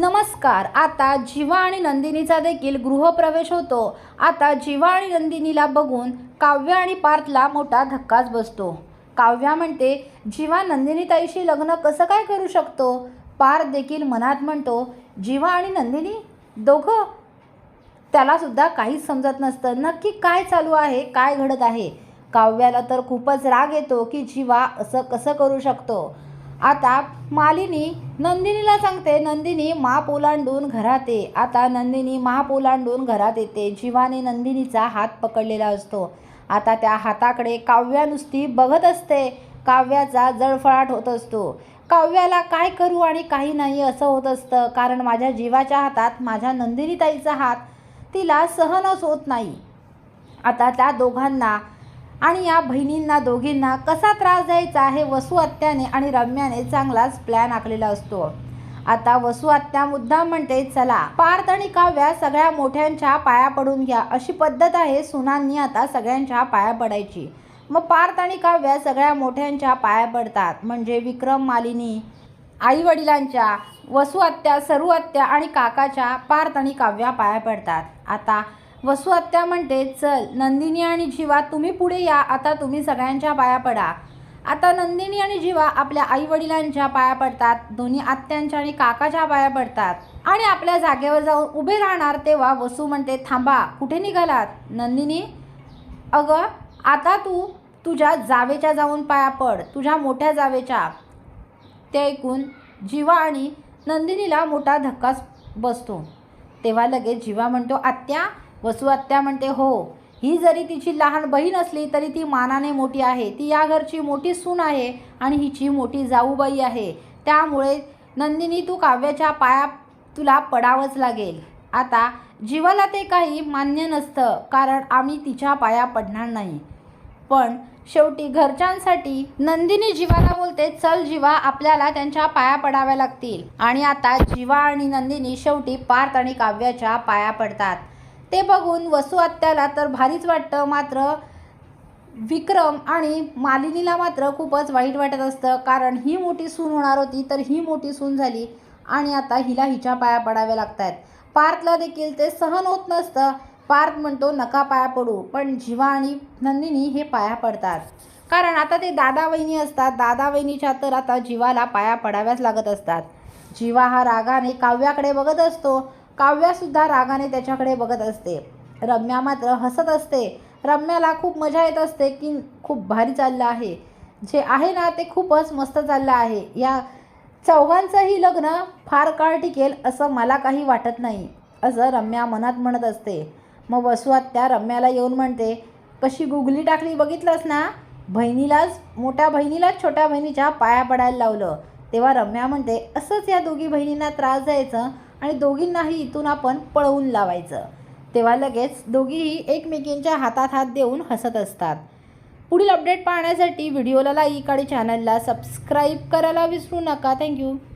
नमस्कार. आता जिवा आणि नंदिनीचा देखील गृहप्रवेश होतो. आता जिवा आणि नंदिनीला बघून काव्य आणि पार्थला मोठा धक्काच बसतो. काव्या म्हणते जिवा नंदिनीताईशी लग्न कसं काय करू शकतो? पार्थ देखील मनात म्हणतो जिवा आणि नंदिनी दोघं? त्यालासुद्धा काहीच समजत नसतं. नक्की काय चालू आहे? काय घडत आहे? काव्याला तर खूपच राग येतो की जिवा असं कसं करू शकतो? आता मालिनी नंदिनीला सांगते नंदिनी माप ओलांडून घरात ये. आता नंदिनी माप ओलांडून घरात येते. जीवाने नंदिनीचा हात पकडलेला असतो. आता त्या हाताकडे काव्या नुसती बघत असते. काव्याचा जळफळाट होत असतो. काव्याला काय करू आणि काही नाही असं होत असतं. कारण माझ्या जीवाच्या हातात माझ्या नंदिनीताईचा हात तिला सहनच होत नाही. आता त्या दोघांना आणि या बहिणींना दोघींना कसा त्रास द्यायचा हे वसू आत्याने आणि रम्याने चांगलाच प्लॅन आखलेला असतो. आता वसू आत्या मुद्दाम म्हणते चला पार्थ आणि काव्या सगळ्या मोठ्यांच्या पाया पडून घ्या. अशी पद्धत आहे सुनांनी आता सगळ्यांच्या पाया पडायची. मग पार्थ आणि काव्या सगळ्या मोठ्यांच्या पाया पडतात. म्हणजे विक्रम मालिनी आई वडिलांच्या वसू आत्या सरू आत्या आणि काकाच्या पार्थ आणि काव्या पाया पडतात. आता वसू आत्या म्हणते चल नंदिनी आणि जीवा तुम्ही पुढे या आता तुम्ही सगळ्यांच्या पाया पडा. आता नंदिनी आणि जीवा आपल्या आईवडिलांच्या पाया पडतात दोन्ही आत्यांच्या आणि काकाच्या पाया पडतात. आणि आपल्या जागेवर जाऊन उभे राहणार तेव्हा वसू म्हणते थांबा कुठे निघालात? नंदिनी अगं आता तू तुझ्या जावेच्या जाऊन पाया पड तुझ्या मोठ्या जावेच्या. ते ऐकून जीवा आणि नंदिनीला मोठा धक्काच बसतो. तेव्हा लगेच जीवा म्हणतो आत्या वसुआत्या म्हणते हो ही जरी तिची लहान बहीण असली तरी ती मानाने मोठी आहे. ती या घरची मोठी सून आहे आणि हिची मोठी जाऊबाई आहे. त्यामुळे नंदिनी तू काव्याच्या पाया तुला पडावंच लागेल. आता जीवाला ते काही मान्य नसतं कारण आम्ही तिच्या पाया पडणार नाही. पण शेवटी घरच्यांसाठी नंदिनी जीवाला बोलते चल जीवा आपल्याला त्यांच्या पाया पडाव्या लागतील. आणि आता जीवा आणि नंदिनी शेवटी पार्थ आणि काव्याच्या पाया पडतात. ते बघून वसू आत्याला तर भारीच वाटतं. मात्र विक्रम आणि मालिनीला मात्र खूपच वाईट वाटत असतं. कारण ही मोठी सून होणार होती तर ही मोठी सून झाली आणि आता हिला हिच्या पाया पडाव्या लागत आहेत पार्थला देखील ते सहन होत नसतं. पार्थ म्हणतो नका पाया पडू. पण जीवा आणि नंदिनी हे पाया पडतात. कारण आता ते दादा वहिनी असतात. दादा वहिनीच्या तर आता जीवाला पाया पडाव्याच लागत असतात. जीवा हा रागाने काव्याकडे बघत असतो. काव्यासुद्धा रागाने त्याच्याकडे बघत असते. रम्या मात्र हसत असते. रम्याला खूप मजा येत असते की खूप भारी चाललं आहे. जे आहे ना ते खूपच मस्त चाललं आहे. या चौघांचंही लग्न फार काळ टिकेल असं मला काही वाटत नाही असं रम्या मनात म्हणत असते. मग वसुआत त्या रम्याला येऊन म्हणते कशी गुगली टाकली बघितलंस ना? बहिणीलाच मोठ्या बहिणीलाच छोट्या बहिणीच्या पाया पडायला लावलं. तेव्हा रम्या म्हणते असंच या दोघी बहिणींना त्रास द्यायचं? आणि दोघींनाही इथून आपण पळवून लावायचं. तेव्हा लगेच दोघीही एकमेकींच्या हातात हात देऊन हसत असतात. पुढील अपडेट पाहण्यासाठी व्हिडिओला लाईक आणि चॅनलला सबस्क्राईब करायला विसरू नका. थँक्यू